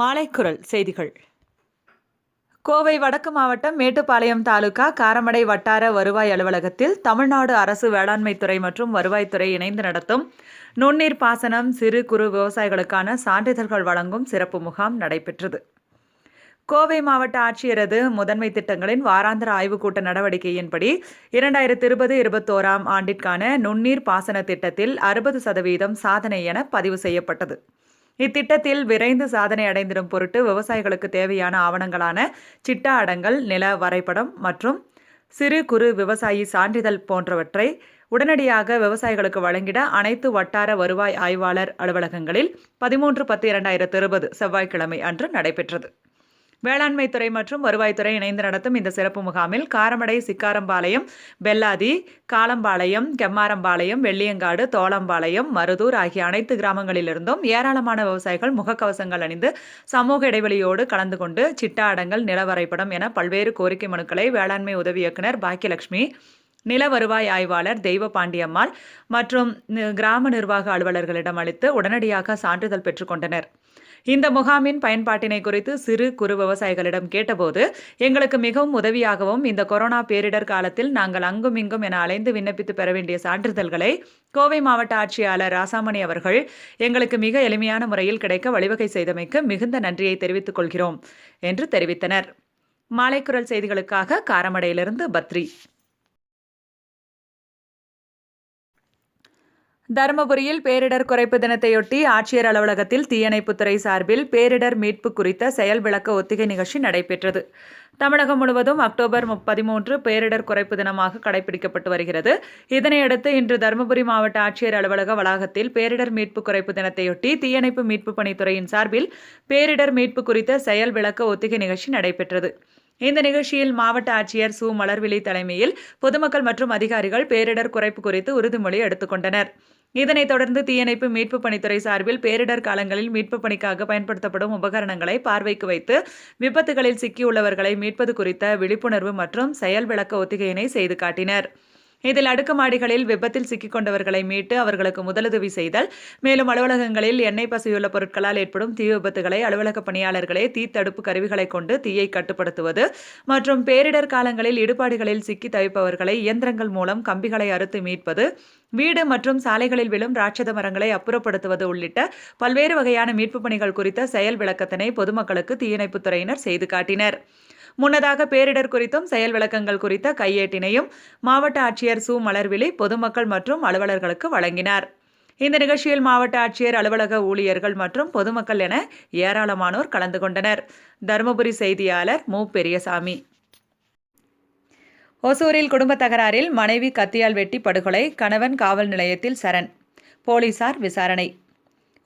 மாலைக்குரல் செய்திகள். கோவை வடக்கு மாவட்டம் மேட்டுப்பாளையம் தாலுகா காரமடை வட்டார வருவாய் அலுவலகத்தில் தமிழ்நாடு அரசு வேளாண்மைத்துறை மற்றும் வருவாய்த்துறை இணைந்து நடத்தும் நுண்ணீர் பாசனம் சிறு குறு விவசாயிகளுக்கான சான்றிதழ்கள் வழங்கும் சிறப்பு முகாம் நடைபெற்றது. கோவை மாவட்ட ஆட்சியரது முதன்மை திட்டங்களின் வாராந்திர ஆய்வுக்கூட்ட நடவடிக்கையின்படி இரண்டாயிரத்தி இருபது இருபத்தோராம் ஆண்டிற்கான நுண்ணீர் பாசன திட்டத்தில் அறுபது சதவீதம் சாதனை என பதிவு செய்யப்பட்டது. இத்திட்டத்தில் விரைந்து சாதனை அடைந்திடும் பொருட்டு விவசாயிகளுக்கு தேவையான ஆவணங்களான சிட்டா அடங்கல் நில வரைபடம் மற்றும் சிறு குறு விவசாயி சான்றிதழ் போன்றவற்றை உடனடியாக விவசாயிகளுக்கு வழங்கிட அனைத்து வட்டார வருவாய் ஆய்வாளர் அலுவலகங்களில் பதிமூன்று பத்து இரண்டாயிரத்து இருபது செவ்வாய்க்கிழமை அன்று நடைபெற்றது. வேளாண்மை துறை மற்றும் வருவாய்த்துறை இணைந்து நடத்தும் இந்த சிறப்பு முகாமில் காரமடை சிக்காரம்பாளையம் பெல்லாதி காலம்பாளையம் கெம்மாரம்பாளையம் வெள்ளியங்காடு தோளம்பாளையம் மருதூர் ஆகிய அனைத்து கிராமங்களிலிருந்தும் ஏராளமான விவசாயிகள் முகக்கவசங்கள் அணிந்து சமூக இடைவெளியோடு கலந்து கொண்டு சிட்டா அடங்கல் நிலவரைபடம் என பல்வேறு கோரிக்கை மனுக்களை வேளாண்மை உதவி இயக்குநர் பாக்கியலட்சுமி நில வருவாய் ஆய்வாளர் தெய்வ பாண்டியம்மாள் மற்றும் கிராம நிர்வாக அலுவலர்களிடம் அளித்து உடனடியாக சான்றிதழ் பெற்றுக்கொண்டனர் இந்த முகாமின் பயன்பாட்டினை குறித்து சிறு குறு விவசாயிகளிடம் கேட்டபோது எங்களுக்கு மிகவும் உதவியாகவும் இந்த கொரோனா பேரிடர் காலத்தில் நாங்கள் அங்கும் இங்கும் என அலைந்து விண்ணப்பித்து பெற வேண்டிய சான்றிதழ்களை கோவை மாவட்ட ஆட்சியாளர் ராசாமணி அவர்கள் எங்களுக்கு மிக எளிமையான முறையில் கிடைக்க வழிவகை செய்தமைக்கு மிகுந்த நன்றியை தெரிவித்துக் கொள்கிறோம் என்று தெரிவித்தனர். மாலைக்குரல் செய்திகளுக்காக காரமடையிலிருந்து பத்ரி. தருமபுரியில் பேரிடர் குறைப்பு தினத்தையொட்டி ஆட்சியர் அலுவலகத்தில் தீயணைப்புத்துறை சார்பில் பேரிடர் மீட்பு குறித்த செயல் விளக்க ஒத்திகை நிகழ்ச்சி நடைபெற்றது. தமிழகம் முழுவதும் அக்டோபர் பதிமூன்று பேரிடர் குறைப்பு தினமாக கடைபிடிக்கப்பட்டு வருகிறது. இதனையடுத்து இன்று தருமபுரி மாவட்ட ஆட்சியர் அலுவலக வளாகத்தில் பேரிடர் மீட்பு குறைப்பு தினத்தையொட்டி தீயணைப்பு மீட்பு பணித்துறையின் சார்பில் பேரிடர் மீட்பு குறித்த செயல் விளக்க ஒத்திகை நிகழ்ச்சி நடைபெற்றது. இந்த நிகழ்ச்சியில் மாவட்ட ஆட்சியர் சு மலர்விழி தலைமையில் பொதுமக்கள் மற்றும் அதிகாரிகள் பேரிடர் குறைப்பு குறித்து உறுதிமொழி எடுத்துக்கொண்டனர். இதனைத் தொடர்ந்து தீயணைப்பு மீட்பு பணித்துறை சார்பில் பேரிடர் காலங்களில் மீட்பு பணிக்காக பயன்படுத்தப்படும் உபகரணங்களை பார்வைக்கு வைத்து விபத்துகளில் சிக்கியுள்ளவர்களை மீட்பது குறித்த விழிப்புணர்வு மற்றும் செயல் விளக்க ஒத்திகையினை செய்து காட்டினர். இதில் அடுக்குமாடிகளில் விபத்தில் சிக்கிக் கொண்டவர்களை மீட்டு அவர்களுக்கு முதலுதவி செய்தல். மேலும் அலுவலகங்களில் எண்ணெய் பசையுள்ள பொருட்களால் ஏற்படும் தீ விபத்துகளை அலுவலக பணியாளர்களே தீத்தடுப்பு கருவிகளை கொண்டு தீயை கட்டுப்படுத்துவது மற்றும் பேரிடர் காலங்களில் இடுபாடுகளில் சிக்கி தவிப்பவர்களை இயந்திரங்கள் மூலம் கம்பிகளை அறுத்து மீட்பது வீடு மற்றும் சாலைகளில் விழும் ராட்சத மரங்களை அப்புறப்படுத்துவது உள்ளிட்ட பல்வேறு வகையான மீட்பு பணிகள் குறித்த செயல் விளக்கத்தினை பொதுமக்களுக்கு தீயணைப்புத்துறையினர் செய்து காட்டினர். முன்னதாக பேரிடர் குறித்தும் செயல் விளக்கங்கள் குறித்த கையேட்டினையும் மாவட்ட ஆட்சியர் சு. மலர்விழி பொதுமக்கள் மற்றும் அலுவலர்களுக்கு வழங்கினார். இந்த நிகழ்ச்சியில் மாவட்ட ஆட்சியர் அலுவலக ஊழியர்கள் மற்றும் பொதுமக்கள் என ஏராளமானோர் கலந்து கொண்டனர். தருமபுரி செய்தியாளர் மு. பெரியசாமி. ஒசூரில் குடும்ப தகராறில் மனைவி கத்தியால் வெட்டி படுகொலை கணவன் காவல் நிலையத்தில் சரண். போலீசார் விசாரணை.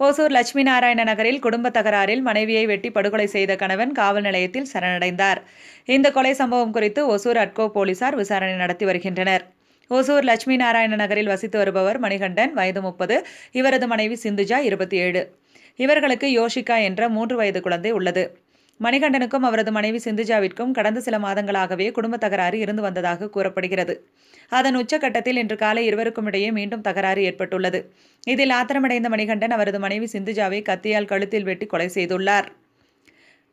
ஓசூர் லட்சுமி நாராயண நகரில் குடும்ப தகராறில் மனைவியை வெட்டி படுகொலை செய்த கணவன் காவல் நிலையத்தில் சரணடைந்தார். இந்த கொலை சம்பவம் குறித்து ஒசூர் அட்கோ போலீசார் விசாரணை நடத்தி வருகின்றனர். ஓசூர் லட்சுமி நாராயண நகரில் வசித்து வருபவர் மணிகண்டன் வயது முப்பது இவரது மனைவி சிந்துஜா இருபத்தி ஏழு. இவர்களுக்கு யோஷிகா என்ற மூன்று வயது குழந்தை உள்ளது. மணிகண்டனுக்கும் அவரது மனைவி சிந்துஜாவிற்கும் கடந்த சில மாதங்களாகவே குடும்ப தகராறு இருந்து வந்ததாக கூறப்படுகிறது. அதன் உச்சக்கட்டத்தில் இன்று காலை இருவருக்கும் இடையே மீண்டும் தகராறு ஏற்பட்டுள்ளது. இதில் ஆத்திரமடைந்த மணிகண்டன் அவரது மனைவி சிந்துஜாவை கத்தியால் கழுத்தில் வெட்டி கொலை செய்துள்ளார்.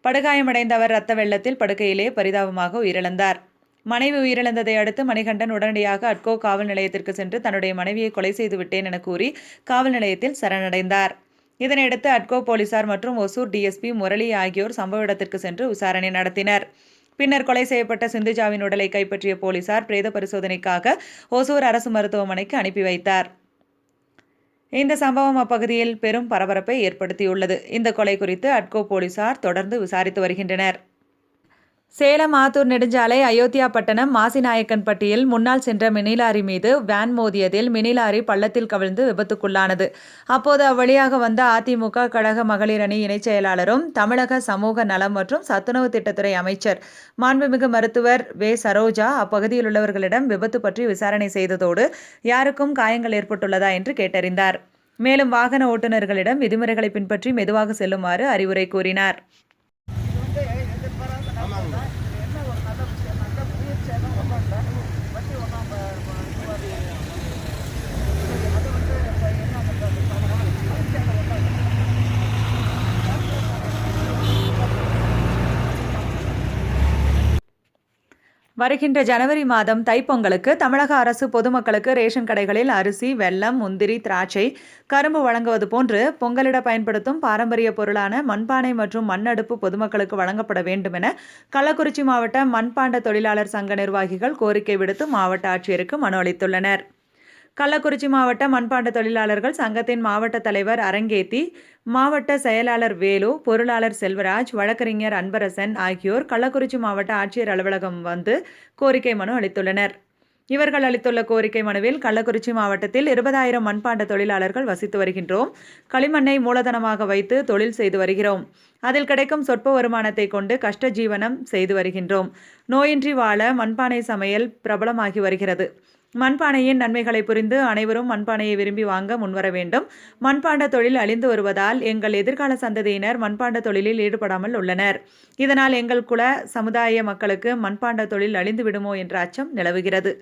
படுகாயமடைந்த அவர் ரத்த வெள்ளத்தில் படுக்கையிலே பரிதாபமாக உயிரிழந்தார். மனைவி உயிரிழந்ததை அடுத்து மணிகண்டன் உடனடியாக அட்கோ காவல் நிலையத்திற்கு சென்று தன்னுடைய மனைவியை கொலை செய்து விட்டேன் என கூறி காவல் நிலையத்தில் சரணடைந்தார். இதனையடுத்து அட்கோ போலீசார் மற்றும் ஒசூர் டிஎஸ்பி முரளி ஆகியோர் சம்பவ இடத்திற்கு சென்று விசாரணை நடத்தினர். பின்னர் கொலை செய்யப்பட்ட சிந்துஜாவின் உடலை கைப்பற்றிய போலீசார் பிரேத பரிசோதனைக்காக ஒசூர் அரசு மருத்துவமனைக்கு அனுப்பி வைத்தார். இந்த சம்பவம் அப்பகுதியில் பெரும் பரபரப்பை ஏற்படுத்தியுள்ளது. இந்த கொலை குறித்து அட்கோ போலீசார் தொடர்ந்து விசாரித்து வருகின்றனர். சேலம் ஆத்தூர் நெடுஞ்சாலை அயோத்தியா பட்டணம் மாசிநாயக்கன்பட்டியில் முன்னால் சென்ற மினிலாரி மீது வேன் மோதியதில் மினிலாரி பள்ளத்தில் கவிழ்ந்து விபத்துக்குள்ளானது. அப்போது அவ்வழியாக வந்த அதிமுக கழக மகளிர் அணி இணைச் செயலாளரும் தமிழக சமூக நலம் மற்றும் சத்துணவு திட்டத்துறை அமைச்சர் மாண்புமிகு மருத்துவர் வே. சரோஜா அப்பகுதியில் உள்ளவர்களிடம் விபத்து பற்றி விசாரணை செய்ததோடு யாருக்கும் காயங்கள் ஏற்பட்டுள்ளதா என்று கேட்டறிந்தார். மேலும் வாகன ஓட்டுநர்களிடம் விதிமுறைகளை பின்பற்றி மெதுவாக செல்லுமாறு அறிவுரை கூறினார். வருகின்ற ஜனவரி மாதம் தைப்பொங்கலுக்கு தமிழக அரசு பொதுமக்களுக்கு ரேஷன் கடைகளில் அரிசி வெல்லம் முந்திரி திராட்சை கரும்பு வழங்குவது போன்று பொங்கலிட பயன்படுத்தும் பாரம்பரிய பொருளான மண்பானை மற்றும் மண் அடுப்பு பொதுமக்களுக்கு வழங்கப்பட வேண்டும் என கள்ளக்குறிச்சி மாவட்ட மண்பாண்ட தொழிலாளர் சங்க நிர்வாகிகள் கோரிக்கை விடுத்து மாவட்ட ஆட்சியருக்கு மனு அளித்துள்ளனர். கள்ளக்குறிச்சி மாவட்ட மண்பாண்ட தொழிலாளர்கள் சங்கத்தின் மாவட்ட தலைவர் அரங்கேத்தி மாவட்ட செயலாளர் வேலு பொருளாளர் செல்வராஜ் வழக்கறிஞர் அன்பரசன் ஆகியோர் கள்ளக்குறிச்சி மாவட்ட ஆட்சியர் அலுவலகம் வந்து கோரிக்கை மனு அளித்துள்ளனர். இவர்கள் அளித்துள்ள கோரிக்கை மனுவில் கள்ளக்குறிச்சி மாவட்டத்தில் இருபதாயிரம் மண்பாண்ட தொழிலாளர்கள் வசித்து வருகின்றோம். களிமண்ணை மூலதனமாக வைத்து தொழில் செய்து வருகிறோம். அதில் கிடைக்கும் சொற்ப வருமானத்தை கொண்டு கஷ்ட ஜீவனம் செய்து வருகின்றோம். நோயின்றி வாழ மண்பானை சமையல் பிரபலமாகி வருகிறது. மண்பானையின் நன்மைகளை புரிந்து அனைவரும் மண்பானையை விரும்பி வாங்க முன்வர வேண்டும். மண்பாண்ட தொழில் அழிந்து வருவதால் எங்கள் எதிர்கால சந்ததியினர் மண்பாண்ட தொழிலில் ஈடுபடாமல் உள்ளனர். இதனால் எங்கள் குல சமுதாய மக்களுக்கு மண்பாண்ட தொழில் அழிந்து விடுமோ என்ற அச்சம் நிலவுகிறது.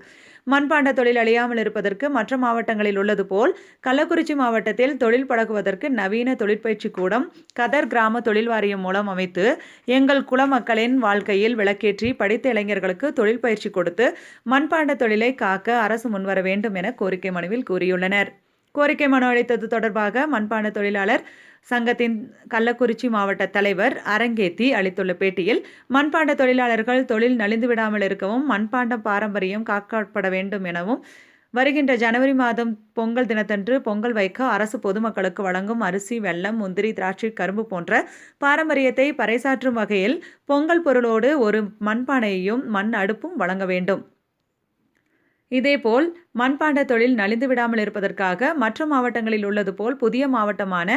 மண்பாண்ட தொழில் அழியாமல் இருப்பதற்கு மற்ற மாவட்டங்களில் உள்ளது போல் கள்ளக்குறிச்சி மாவட்டத்தில் தொழில் பழகுவதற்கு நவீன தொழிற்பயிற்சி கூடம் கதர் கிராம தொழில் வாரியம் மூலம் அமைத்து எங்கள் குல மக்களின் வாழ்க்கையில் விளக்கேற்றி படித்த இளைஞர்களுக்கு தொழில் பயிற்சி கொடுத்து மண்பாண்ட தொழிலை காக்க அரசு முன்வர வேண்டும் என கோரிக்கை மனுவில் கூறியுள்ளனர். கோரிக்கை மனு அளித்தது தொடர்பாக மண்பாண்ட தொழிலாளர் சங்கத்தின் கள்ளக்குறிச்சி மாவட்ட தலைவர் அரங்கேத்தி அளித்துள்ள பேட்டியில் மண்பாண்ட தொழிலாளர்கள் தொழில் நலிந்து விடாமல் இருக்கவும் மண்பாண்ட பாரம்பரியம் காக்கப்பட வேண்டும் எனவும் வருகின்ற ஜனவரி மாதம் பொங்கல் தினத்தன்று பொங்கல் வைக்க அரசு பொதுமக்களுக்கு வழங்கும் அரிசி வெள்ளம் முந்திரி திராட்சை கரும்பு போன்ற பாரம்பரியத்தை பறைசாற்றும் வகையில் பொங்கல் பொருளோடு ஒரு மண்பானையையும் மண் அடுப்பும் வழங்க வேண்டும். இதேபோல் மண்பாண்ட தொழில் நலிந்து விடாமல் இருப்பதற்காக மற்ற மாவட்டங்களில் உள்ளது போல் புதிய மாவட்டமான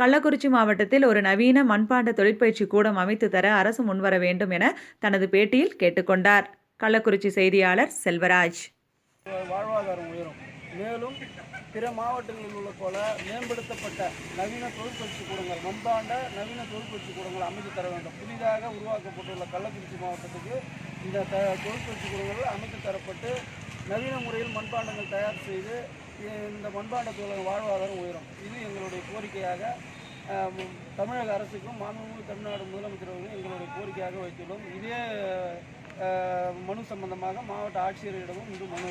கள்ளக்குறிச்சி மாவட்டத்தில் ஒரு நவீன மண்பாண்ட தொழிற்பயிற்சி கூடம் அமைத்து தர அரசு முன்வர வேண்டும் என தனது பேட்டியில் கேட்டுக்கொண்டார். கள்ளக்குறிச்சி செய்தியாளர் செல்வராஜ். வாழ்வாதாரம் உயரும். மேலும் பிற மாவட்டங்களில் உள்ள போல மேம்படுத்தப்பட்ட நவீன தொழிற்பயிற்சி கூடங்கள் மண்பாண்ட நவீன தொழிற்பயிற்சி கூடங்கள் அமைத்து தர வேண்டும். புதிதாக உருவாக்கப்பட்டுள்ள கள்ளக்குறிச்சி மாவட்டத்துக்கு இந்த த தொழிற்பயிற்சி கூடங்கள் அமைத்து தரப்பட்டு நவீன முறையில் மண்பாண்டங்கள் தயார் செய்து இந்த மண்பாண்ட தொழில் வாழ்வாதாரம் உயரும். இது எங்களுடைய கோரிக்கையாக தமிழக அரசுக்கும் மாண்புமிகு தமிழ்நாடு முதலமைச்சர் அவர்களும் எங்களுடைய கோரிக்கையாக வைத்துள்ளோம். இதே மனு சம்பந்தமாக மாவட்ட ஆட்சியரிடமும் இன்று மனு